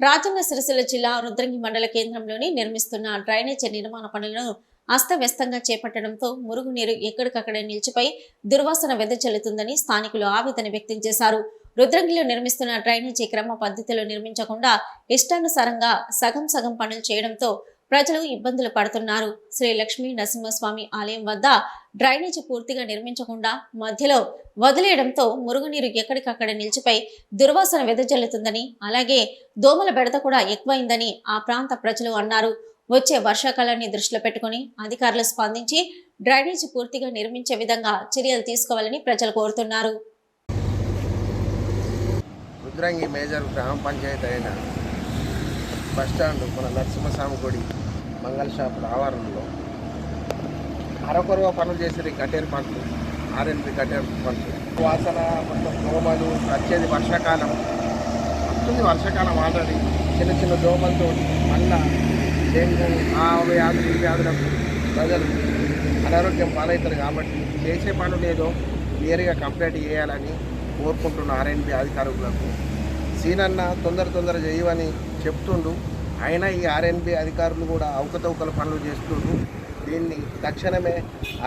రాజన్న సిరిసిల్ల జిల్లా రుద్రంగి మండల కేంద్రంలోని నిర్మిస్తున్న డ్రైనేజీ నిర్మాణ పనులను అస్తవ్యస్తంగా చేపట్టడంతో మురుగునీరు ఎక్కడికక్కడే నిలిచిపోయి దుర్వాసన వెదజల్లుతుందని స్థానికులు ఆవేదన వ్యక్తం చేశారు. రుద్రంగిలో నిర్మిస్తున్న డ్రైనేజీ క్రమ పద్ధతిలో నిర్మించకుండా ఇష్టానుసారంగా సగం సగం పనులు చేయడంతో ప్రజలు ఇబ్బందులు పడుతున్నారు. శ్రీ లక్ష్మీ నరసింహస్వామి ఆలయం వద్ద డ్రైనేజ్ పూర్తిగా నిర్మించకుండా మధ్యలో వదిలేయడంతో మురుగునీరు ఎక్కడికక్కడ నిలిచిపోయి దుర్వాసన వెదజల్లుతుందని అలాగే దోమల బెడత కూడా ఎక్కువైందని ఆ ప్రాంత ప్రజలు అన్నారు. వచ్చే వర్షాకాలాన్ని దృష్టిలో పెట్టుకుని అధికారులు స్పందించి డ్రైనేజ్ పూర్తిగా నిర్మించే విధంగా చర్యలు తీసుకోవాలని ప్రజలు కోరుతున్నారు. రుద్రంగి మేజర్ గ్రామ పంచాయతీ అయిన బస్టాండ్ మన నరసింహస్వామి గుడి మంగళ షాప్ ఆవరణలో. అరకొరవ పనులు చేసేది కటేరు పంటలు ఆర్ఎన్పి కటేరు పంటలు వాసన మొత్తం దోమలు వచ్చేది వర్షాకాలం. వస్తుంది వర్షాకాలం ఆల్రెడీ. చిన్న చిన్న దోమలతో మళ్ళా డెంగ్యూ ఆ వ్యాధులు ఈ వ్యాధులకు ప్రజలు అనారోగ్యం పాలవుతారు కాబట్టి చేసే పనులు ఏదో క్లియర్గా కంప్లీట్ చేయాలని కోరుకుంటున్న ఆర్ఎన్పి అధికారులకు. సీనన్న తొందర తొందర చేయవని చెప్తుండు. అయినా ఈ ఆర్ఎన్బి అధికారులు కూడా అవకతవకల పనులు చేస్తుండ్రు. దీన్ని తక్షణమే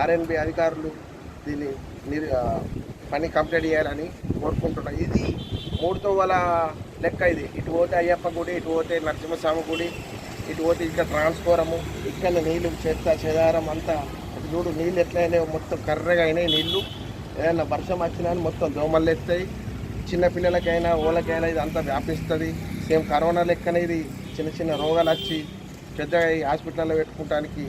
ఆర్ఎన్బి అధికారులు దీన్ని పని కంప్లీట్ చేయాలని కోరుకుంటున్నా. ఇది మూడు తోవల లెక్క ఇది. ఇటు పోతే అయ్యప్ప గుడి ఇటు పోతే నరసింహస్వామి గుడి ఇటు పోతే ఇక్కడ ట్రాన్స్ఫారము ఇక్కడ నీళ్ళు చెత్త చెదారం అంతా. చూడు నీళ్ళు ఎట్లయినా మొత్తం కర్రగా అయినాయి నీళ్ళు ఏదైనా వర్షం వచ్చినా మొత్తం దోమలు ఎత్తాయి. చిన్నపిల్లలకైనా ఓళ్ళకైనా ఇది అంతా వ్యాపిస్తుంది. సేమ్ కరోనా లెక్కనే ఇది చిన్న చిన్న రోగాలు వచ్చి పెద్దగా ఈ హాస్పిటల్లో పెట్టుకోవడానికి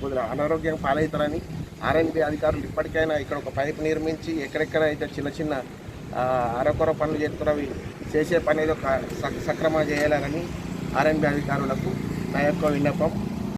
కొద్దిగా అనారోగ్యం పాలవుతారని ఆర్ఎన్బి అధికారులు ఇప్పటికైనా ఇక్కడ ఒక పైప్ నిర్మించి ఎక్కడెక్కడ అయితే చిన్న చిన్న అరకొర పనులు చేస్తున్నవి చేసే పని ఏదో క- సక్- సక్రమంగా చేయాలని ఆర్ఎన్బి అధికారులకు నా యొక్క విన్నపం.